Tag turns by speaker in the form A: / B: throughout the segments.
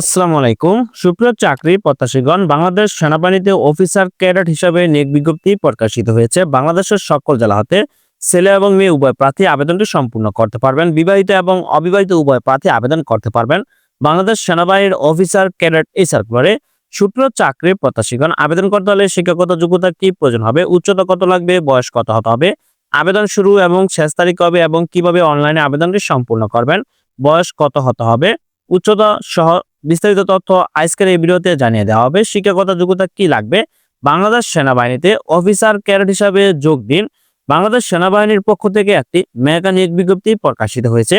A: আসসালামু আলাইকুম সুপ্রিয় চাকরি প্রত্যাশীগণ বাংলাদেশ সেনাবাহিনীতে অফিসার ক্যাডেট হিসাবে নিয়োগ বিজ্ঞপ্তি প্রকাশিত হয়েছে বাংলাদেশের সকল জেলা হতে ছেলে এবং মেয়ে উভয় প্রার্থী আবেদনটি সম্পূর্ণ করতে পারবেন বিবাহিত এবং অবিবাহিত উভয় প্রার্থী আবেদন করতে পারবেন বাংলাদেশ সেনাবাহিনীর অফিসার ক্যাডেট এই সার্কুলারে সুপ্রিয় চাকরি প্রত্যাশীগণ আবেদন করতে হলে শিক্ষাগত যোগ্যতা কি প্রয়োজন হবে উচ্চতা কত লাগবে বয়স কত হতে হবে আবেদন শুরু এবং শেষ তারিখ হবে এবং কিভাবে অনলাইনে আবেদনটি সম্পূর্ণ করবেন বয়স কত হতে হবে উচ্চতা সহ বিস্তারিত তথ্য আজকের এই ভিডিওতে জানিয়ে দেওয়া হবে শিক্ষাগত যোগ্যতা কি লাগবে বাংলাদেশ সেনাবাহিনীতে অফিসার ক্যারেট হিসাবে যোগ দিন বাংলাদেশ সেনাবাহিনীর পক্ষ থেকে একটি মেকানিক বিজ্ঞপ্তি প্রকাশিত হয়েছে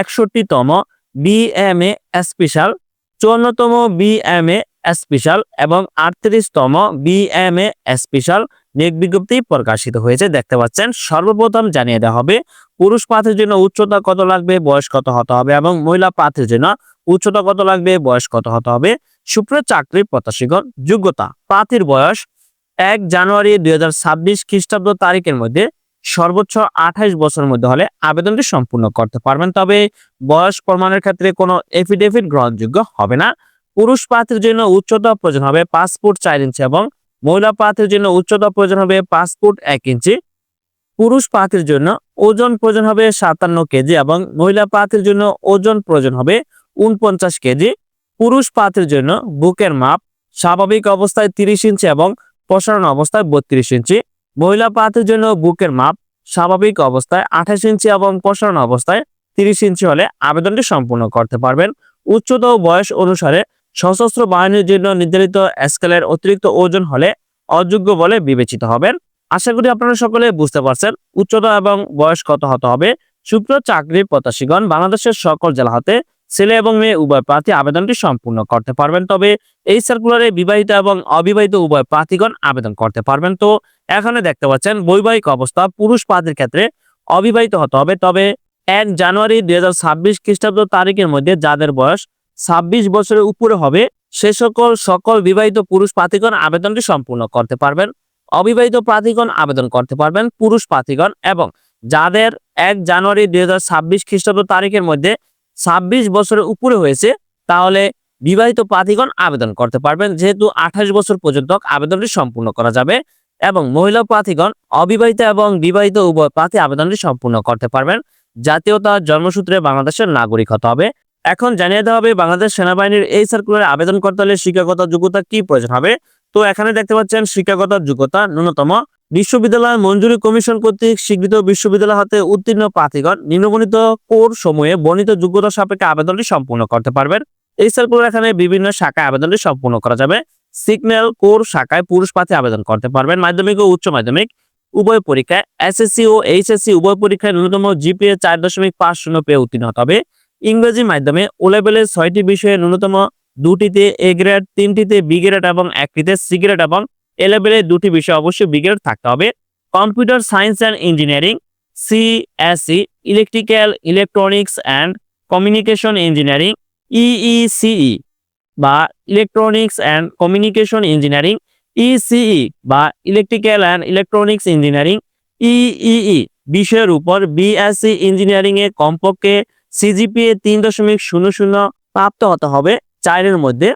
A: একষট্টিতম এ স্পেশাল চুয়ান্নতম এ স্পেশাল এবং আটত্রিশতম এ স্পেশাল নিয়োগ বিজ্ঞপ্তি প্রকাশিত হয়েছে দেখতে পাচ্ছেন সর্বপ্রথম জানিয়ে দেওয়া হবে পুরুষ প্রার্থীর জন্য উচ্চতা কত লাগবে বয়স কত হতে হবে এবং মহিলা প্রার্থীর জন্য উচ্চতা কত লাগবে বয়স কত হতে হবে সুপ্রিয় চাকরি প্রত্যাশীগণ যোগ্যতা প্রার্থীর বয়স এক জানুয়ারি দুই হাজার ছাব্বিশ খ্রিস্টাব্দ তারিখের মধ্যে সর্বোচ্চ আঠাইশ বছরের মধ্যে হলে আবেদনটি সম্পূর্ণ করতে পারবেন তবে বয়স প্রমাণের ক্ষেত্রে কোনো এফিডেভিট গ্রহণযোগ্য হবে না পুরুষ প্রার্থীর জন্য উচ্চতা প্রয়োজন হবে পাসপোর্ট চার ইঞ্চি এবং মহিলা প্রার্থীর জন্য উচ্চতা প্রয়োজন হবে পাসপোর্ট এক ইঞ্চি পুরুষ প্রার্থীর জন্য ওজন প্রয়োজন হবে সাতান্ন কেজি এবং মহিলা প্রার্থীর জন্য ওজন প্রয়োজন হবে উনপঞ্চাশ কেজি পুরুষ পাত্রের জন্য বুকের মাপ স্বাভাবিক অবস্থায় তিরিশ ইঞ্চি এবং প্রসারণ অবস্থায় বত্রিশ ইঞ্চি মহিলা পাত্রের জন্য বুকের মাপ স্বাভাবিক অবস্থায় আঠাশ ইঞ্চি এবং প্রসারণ অবস্থায় তিরিশ ইঞ্চি হলে আবেদনটি সম্পূর্ণ করতে পারবেন উচ্চতা ও বয়স অনুসারে সশস্ত্র বাহিনীর জন্য নির্ধারিত স্কেলের অতিরিক্ত ওজন হলে অযোগ্য বলে বিবেচিত হবেন আশা করি আপনারা সকলে বুঝতে পারছেন উচ্চতা এবং বয়স কত হতে হবে সুপ্র চাকরির প্রত্যাশীগণ বাংলাদেশের সকল জেলা হতে ছেলে এবং মেয়ে উভয় প্রার্থী আবেদনটি সম্পূর্ণ করতে পারবেন তবে এই সার্কুলারে বিবাহিত এবং অবিবাহিত উভয় প্রার্থীগণ আবেদন করতে পারবেন তো এখানে দেখতে পাচ্ছেন বৈবাহিক অবস্থা পুরুষ প্রার্থীর ক্ষেত্রে অবিবাহিত হতে হবে তবে এক জানুয়ারি দুই হাজার ছাব্বিশ খ্রিস্টাব্দ তারিখের মধ্যে যাদের বয়স ছাব্বিশ বছরের উপরে হবে সে সকল সকল বিবাহিত পুরুষ প্রার্থীগণ আবেদনটি সম্পূর্ণ করতে পারবেন অবিবাহিত প্রার্থীগণ আবেদন করতে পারবেন পুরুষ প্রার্থীগণ এবং যাদের এক জানুয়ারি দুই হাজার ছাব্বিশ খ্রিস্টাব্দ তারিখের মধ্যে ছাব্বিশ বছরের উপরে হয়েছে তাহলে বিবাহিত পাতিগণ আবেদন করতে পারবেন যেহেতু আঠাশ বছর পর্যন্ত আবেদনটি সম্পূর্ণ করা যাবে এবং মহিলা পাথিগণ অবিবাহিত এবং বিবাহিত উভয় প্রার্থী আবেদনটি সম্পূর্ণ করতে পারবেন জাতীয়তা জন্মসূত্রে বাংলাদেশের নাগরিক হতে হবে এখন জানিয়ে দেওয়া হবে বাংলাদেশ সেনাবাহিনীর এই সার্কুলারে আবেদন করতে হলে শিক্ষাগত যোগ্যতা কি প্রয়োজন হবে তো এখানে দেখতে পাচ্ছেন শিক্ষাগত যোগ্যতা ন্যূনতম বিশ্ববিদ্যালয় মঞ্জুরি কমিশন কর্তৃক স্বীকৃত বিশ্ববিদ্যালয় হতে উত্তীর্ণ প্রার্থীগণ নিম্নবণিত কোর সময়ে বর্ণিত যোগ্যতা সাপেক্ষে আবেদনটি সম্পূর্ণ করতে পারবেন এই সার্কুলার এখানে বিভিন্ন শাখায় আবেদনটি সম্পূর্ণ করা যাবে সিগন্যাল কোর শাখায় পুরুষ প্রার্থী আবেদন করতে পারবেন মাধ্যমিক ও উচ্চ মাধ্যমিক উভয় পরীক্ষায় এসএসসি ও এইচএসসি উভয় পরীক্ষায় ন্যূনতম জিপিএ চার দশমিক পাঁচ শূন্য পেয়ে উত্তীর্ণ হতে হবে ইংরেজি মাধ্যমে ও লেভেলের ছয়টি বিষয়ে ন্যূনতম দুটিতে এ গ্রেড তিনটিতে বি গ্রেড এবং একটিতে সি গ্রেড এবং এ দুটি বিষয় অবশ্যই বিজ্ঞান থাকতে হবে computer science and engineering CSC electrical electronics and communication engineering EECE বা electronics and communication engineering ECE বা electrical and electronics engineering EEE বিষয়ের উপর বিএসসি e ইঞ্জিনিয়ারিংয়ে কমপক্ষে সিজিপিএ তিন দশমিক শূন্য শূন্য প্রাপ্ত হতে হবে চারের মধ্যে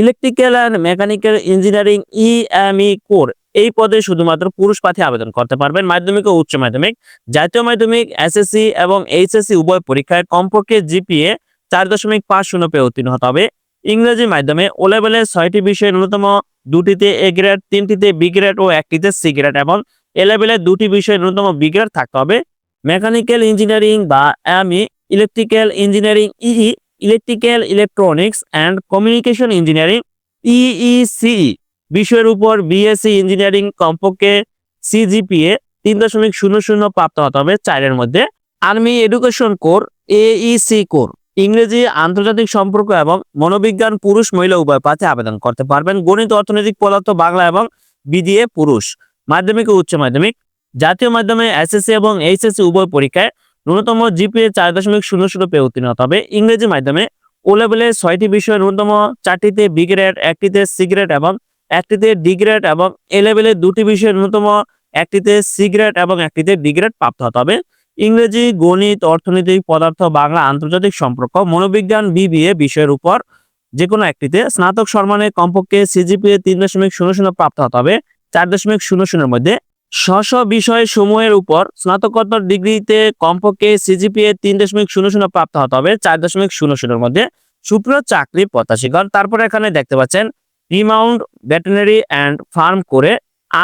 A: electrical and mechanical engineering EME e e corps এই পদে শুধুমাত্র পুরুষ প্রার্থী আবেদন করতে পারবেন মাধ্যমিক ও উচ্চ মাধ্যমিক জাতীয় মাধ্যমিক এসএসসি এবং এইচএসসি উভয় পরীক্ষায় কমপক্ষে জিপিএ চার দশমিক পাঁচ শূন্য পেয়ে উত্তীর্ণ হতে হবে ইংরেজি মাধ্যমে ও লেভেলে ছয়টি বিষয়ে ন্যূনতম দুটিতে এ গ্রেড তিনটিতে বি গ্রেড ও একটিতে সি গ্রেড এবং এ লেভেলে দুটি বিষয়ে ন্যূনতম বি গ্রেড থাকতে হবে মেকানিক্যাল ইঞ্জিনিয়ারিং বা ME e, electrical engineering EE electrical electronics and communication engineering EEC বিষয়ের উপর বিএসসি ইঞ্জিনিয়ারিং e কমপক্ষে সিজিপিএ তিন দশমিক শূন্য শূন্য প্রাপ্ত হতে হবে চারের মধ্যে army education corps AEC corps ইংরেজি আন্তর্জাতিক সম্পর্ক এবং মনোবিজ্ঞান পুরুষ মহিলা উভয় পাঠে আবেদন করতে পারবেন গণিত অর্থনৈতিক পদার্থ বাংলা এবং বিডিএ পুরুষ মাধ্যমিক ও উচ্চ মাধ্যমিক জাতীয় মাধ্যমে এসএসসি এবং এইচএসসি উভয় পরীক্ষায় ন্যূনতম জিপিএ চার দশমিক শূন্য শূন্য পেয়ে উত্তীর্ণ হতে হবে ইংরেজি মাধ্যমে ও লেভেলে ছয়টি বিষয়ে ন্যূনতম চারটিতে বি গ্রেড একটিতে সি গ্রেড এবং একটিতে ডি গ্রেড এবং এ লেভেলে দুটি বিষয়ে ন্যূনতম একটিতে সি গ্রেড এবং একটিতে ডি গ্রেড প্রাপ্ত হতে হবে ইংরেজি গণিত অর্থনৈতিক পদার্থ বাংলা আন্তর্জাতিক সম্পর্ক মনোবিজ্ঞান বিবিএ বিষয়ের উপর যে কোনো একটিতে স্নাতক সম্মানে কমপক্ষে সিজিপিএ তিন দশমিক শূন্য শূন্য প্রাপ্ত হতে হবে চার দশমিক শূন্য শূন্যের মধ্যে স্ব বিষয় সমূহের উপর স্নাতকোত্তর ডিগ্রিতে কমপক্ষে সিজিপিএ তিন দশমিক শূন্য শূন্য প্রাপ্ত হতে হবে চার দশমিক শূন্য শূন্যের মধ্যে সুপ্রিয় চাকরি প্রত্যাশীগণ তারপরে এখানে দেখতে পাচ্ছেন রিমাউন্ড ভেটেনারি অ্যান্ড ফার্ম করে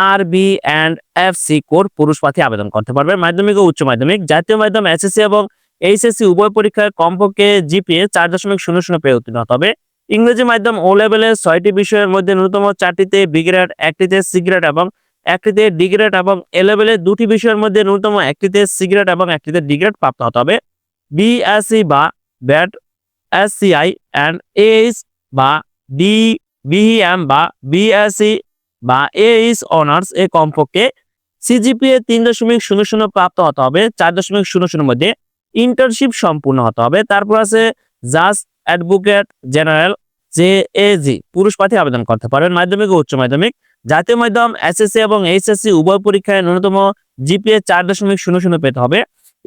A: R B and F C corps পুরুষ প্রার্থী আবেদন করতে পারবে মাধ্যমিক ও উচ্চ মাধ্যমিক জাতীয় মাধ্যম এসএসসি এবং এইচএসসি উভয় পরীক্ষায় কমপক্ষে জিপিএ চার দশমিক শূন্য শূন্য পেয়ে উত্তীর্ণ হতে হবে ইংরেজি মাধ্যম ও লেভেলে ছয়টি বিষয়ের মধ্যে ন্যূনতম চারটিতে বিগ্রেড একটিতে সিগ্রেড এবং একটিতে ডিগ্রেড এবং এলেভেলের দুটি বিষয়ের মধ্যে ন্যূনতম একটিতে সিগ্রেট এবং একটিতে ডিগ্রেড প্রাপ্ত হতে হবে বিএসসি e বা ব্যাট এসসিআই অ্যান্ড এইচ বা ডি বিএম e বা বিএসসি e বা এইচ অনার্স এ কমপক্ষে সিজিপিএ তিন দশমিক শূন্য শূন্য প্রাপ্ত হতে হবে চার দশমিক শূন্য শূন্য মধ্যে ইন্টার্নশিপ সম্পূর্ণ হতে হবে তারপর আছে just advocate general J A G পুরুষ প্রার্থী আবেদন করতে পারবেন মাধ্যমিক ও উচ্চ মাধ্যমিক জাতীয় মাধ্যম এসএসসি এবং এইচএসসি উভয় পরীক্ষায় ন্যূনতম জিপিএ চার দশমিক শূন্য শূন্য পেতে হবে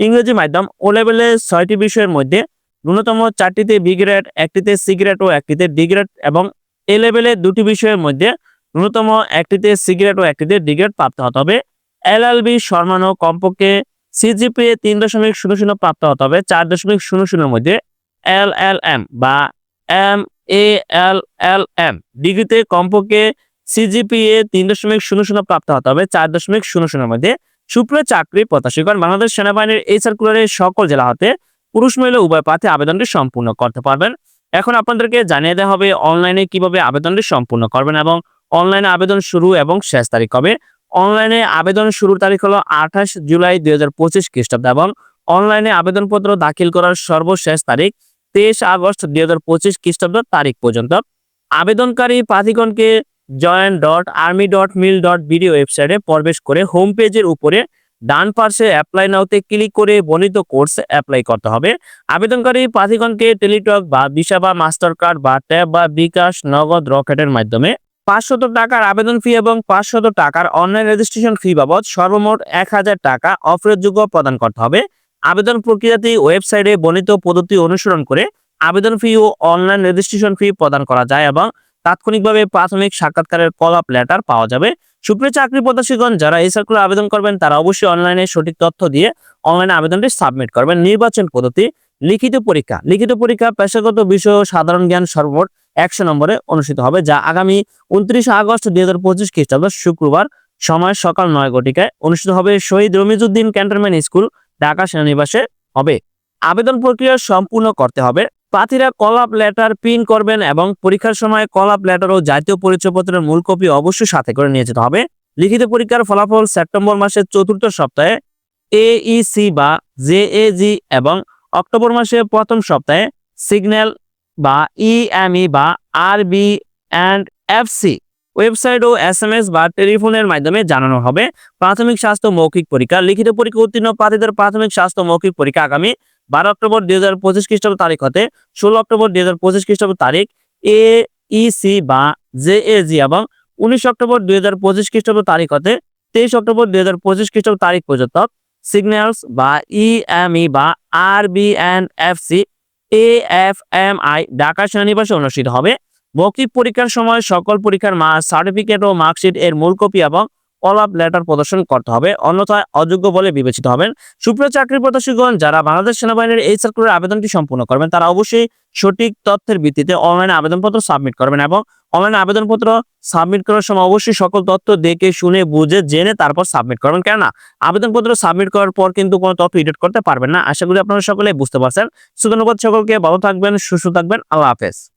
A: ইংরেজি মাধ্যম ও লেভেলের ছয়টি বিষয়ের মধ্যে ন্যূনতম চারটিতে বি গ্রেড একটিতে সি গ্রেড ও একটিতে ডি গ্রেড এবং এ লেভেলে দুটি বিষয়ের মধ্যে ন্যূনতম একটিতে সি গ্রেড ও একটিতে ডি গ্রেড প্রাপ্ত হতে হবে এল এল বি সর্বানো কমপক্ষে সিজিপিএ তিন দশমিক শূন্য শূন্য প্রাপ্ত হতে হবে চার দশমিক শূন্য শূন্যের মধ্যে এল এল এম বা M A L L M ডিগ্রিতে কমপক্ষে সিজিপিএ তিন দশমিক শূন্য শূন্য প্রাপ্ত হতে হবে চার দশমিক শূন্য শূন্যের মধ্যে সুপ্রিয় চাকরি করেন বাংলাদেশ সেনাবাহিনীর এই সার্কুলারের সকল জেলা হতে পুরুষ মহিলা উভয় পাথে আবেদনটি সম্পূর্ণ করতে পারবেন এখন আপনাদেরকে জানিয়ে দেওয়া হবে অনলাইনে কিভাবে আবেদনটি সম্পূর্ণ করবেন এবং অনলাইনে আবেদন শুরু এবং শেষ তারিখ হবে অনলাইনে আবেদন শুরুর তারিখ হলো আঠাশ জুলাই দুই হাজার পঁচিশ খ্রিস্টাব্দ এবং অনলাইনে আবেদনপত্র দাখিল করার সর্বশেষ তারিখ তেইশ আগস্ট দুই হাজার পঁচিশ খ্রিস্টাব্দ তারিখ পর্যন্ত আবেদনকারী প্রার্থীগণকে join dot army dot mil dot BD ওয়েবসাইটে প্রবেশ করে হোম পেজের উপরে ডান পার্শ্বে অ্যাপ্লাই নাওতে ক্লিক করে বর্ণিত কোর্স অ্যাপ্লাই করতে হবে আবেদনকারী প্রার্থীগণকে টেলিটক বা ভিসা বা মাস্টার কার্ড বা ট্যাব বা বিকাশ নগদ রকেটের মাধ্যমে পাঁচশত টাকার আবেদন ফি এবং পাঁচশত টাকার অনলাইন রেজিস্ট্রেশন ফি বাবদ সর্বমোট এক হাজার টাকা অফেরতযোগ্য প্রদান করতে হবে আবেদন প্রক্রিয়াটি ওয়েবসাইটে বর্ণিত পদ্ধতি অনুসরণ করে আবেদন ফি ও অনলাইন রেজিস্ট্রেশন ফি প্রদান করা যায় এবং তাৎক্ষণিকভাবে প্রাথমিক সাক্ষাৎকারের কল আপ লেটার পাওয়া যাবে সুপ্রিয় চাকরি প্রত্যাশীগণ যারা এই সার্কুলার আবেদন করবেন তারা অবশ্যই অনলাইনে সঠিক তথ্য দিয়ে অনলাইনে আবেদনটি সাবমিট করবেন নির্বাচন পদ্ধতি লিখিত পরীক্ষা লিখিত পরীক্ষা পেশাগত বিষয় সাধারণ জ্ঞান সর্বোট একশো নম্বরে অনুষ্ঠিত হবে যা আগামী উনত্রিশে আগস্ট দুই হাজার পঁচিশ খ্রিস্টাব্দ শুক্রবার সময় সকাল নয় ঘটিকায় অনুষ্ঠিত হবে শহীদ রমিজুদ্দিন ক্যান্টনমেন্ট স্কুল ঢাকা সেনানিবাসে হবে আবেদন প্রক্রিয়া সম্পূর্ণ করতে হবে প্রার্থীরা আপ লেটার পিন করবেন এবং পরীক্ষার সময় আপ লেটার ও জাতীয় পরিচয়পত্রের মূল কপি অবশ্যই সাথে করে নিয়ে যেতে হবে লিখিত পরীক্ষার ফলাফল সেপ্টেম্বর মাসের চতুর্থ সপ্তাহে এইসি e বা জেএজি এবং অক্টোবর মাসের প্রথম সপ্তাহে সিগন্যাল বা ইএমই e e বা R B and F C website ও এস এম এস বা টেলিফোনের মাধ্যমে জানানো হবে প্রাথমিক স্বাস্থ্য মৌখিক পরীক্ষা লিখিত পরীক্ষা উত্তীর্ণ প্রার্থীদের প্রাথমিক স্বাস্থ্য মৌখিক পরীক্ষা আগামী বারো অক্টোবর দুই হাজার পঁচিশ খ্রিস্টাব্দ তারিখ হতে ষোলো অক্টোবর দুই হাজার পঁচিশ খ্রিস্টাব্দ তারিখ এ ইসি বা জে এ জি এবং উনিশ অক্টোবর দুই হাজার পঁচিশ খ্রিস্টাব্দ তারিখ হতে তেইশ অক্টোবর দুই হাজার পঁচিশ খ্রিস্টাব্দ তারিখ পর্যন্ত সিগন্যালস বা ইএমই e e বা R B N F C A F M I Dhaka সেনানিবাসে অনুষ্ঠিত হবে মৌখিক পরীক্ষার সময় সকল পরীক্ষার সার্টিফিকেট ও মার্কশিট এর মূল কপি এবং কল লেটার প্রদর্শন করতে হবে অন্যথায় অযোগ্য বলে বিবেচিত হবেন সুপ্রিয় চাকরি প্রত্যাশীগণ যারা বাংলাদেশ সেনাবাহিনীর এই সার্কুলার আবেদনটি সম্পূর্ণ করবেন তারা অবশ্যই সঠিক তথ্যের ভিত্তিতে অনলাইনে আবেদনপত্র সাবমিট করবেন এবং অনলাইনে আবেদনপত্র সাবমিট করার সময় অবশ্যই সকল তথ্য দেখে শুনে বুঝে জেনে তারপর সাবমিট করবেন কেননা আবেদনপত্র সাবমিট করার পর কিন্তু কোনো তথ্য এডিট করতে পারবেন না আশা করি আপনারা সকলে বুঝতে পারছেন সুতরাং সকলকে ভালো থাকবেন সুস্থ থাকবেন আল্লাহ হাফেজ